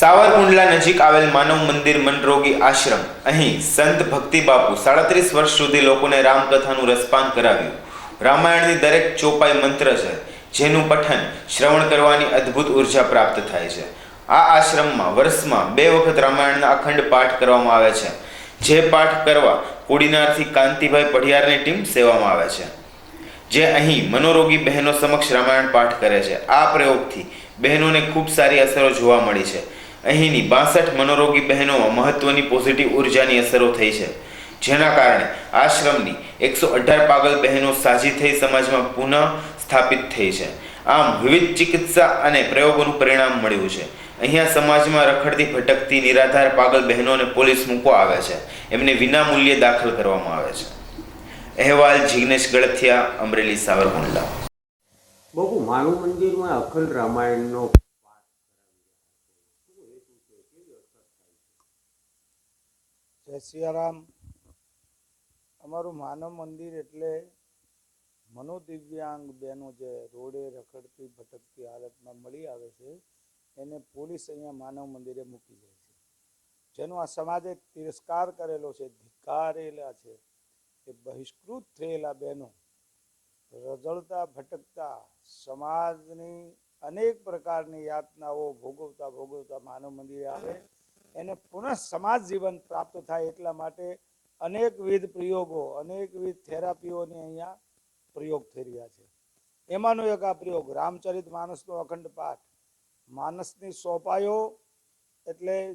સાવરકુંડલા નજીક આવેલ માનવ મંદિર મનરોગી આશ્રમ. અહીં સંત ભક્તિ બાપુ સાડત્રીસ વર્ષ સુધી લોકોને રામકથાનું રસપાન કરાવ્યું. રામાયણની દરેક ચોપાઈ મંત્ર છે, જેનું પઠન શ્રવણ કરવાની અદ્ભુત ઊર્જા પ્રાપ્ત થાય છે. આ આશ્રમમાં વર્ષમાં બે વખત રામાયણના અખંડ પાઠ કરવામાં આવે છે. જે પાઠ કરવા કોડીનારથી કાંતિભાઈ પઢિયારની ટીમ સેવામાં આવે છે. જે અહીં મનોરોગી બહેનો સમક્ષ રામાયણ પાઠ કરે છે. આ પ્રયોગથી બહેનોને ખૂબ સારી અસરો જોવા મળી છે. અહીંની બાસઠ મનોરોગી બહેનોમાં મહત્વની પોઝિટિવ ઉર્જાની અસરો થઈ છે. જેના કારણે આશ્રમની એકસો અઢાર પાગલ બહેનો સાજી થઈ સમાજમાં પુનઃ સ્થાપિત થઈ છે. આમ વિવિધ ચિકિત્સા અને પ્રયોગોનું પરિણામ મળ્યું છે. અહીંયા સમાજમાં રખડતી ભટકતી નિરાધાર પાગલ બહેનોને પોલીસ મૂકવા આવે છે. એમને વિના મૂલ્યે દાખલ કરવામાં આવે છે. અહેવાલ જિગ્નેશ ગળથિયા, અમરેલી સાવરકુંડલા. બહુ માનું મંદિરમાં અખંડ રામાયણનો જય સિયારામ. અમારું માનવ મંદિર એટલે મનોદિવ્યાંગ બહેનો જે રોડે રખડતી, ભટકતી હાલતમાં મળી આવે છે, એને પોલીસ અહીંયા માનવ મંદિરે મૂકી જાય છે. જેનો આ સમાજે તિરસ્કાર કરેલો છે ધિકારેલા છે, એ બહિષ્કૃત થયેલા બહેનો રજળતા ભટકતા સમાજની અનેક પ્રકારની યાતનાઓ ભોગવતા ભોગવતા માનવ મંદિરે આવે. એને પુનઃ સમાજ જીવન પ્રાપ્ત થાય એટલા માટે અનેકવિધ પ્રયોગો અનેકવિધ થેરાપીઓની અહીંયા પ્રયોગ થઈ રહ્યા છે. એમાંનો એક આ પ્રયોગ, રામચરિત માનસનો અખંડ પાઠ. માનસની સોપાયો એટલે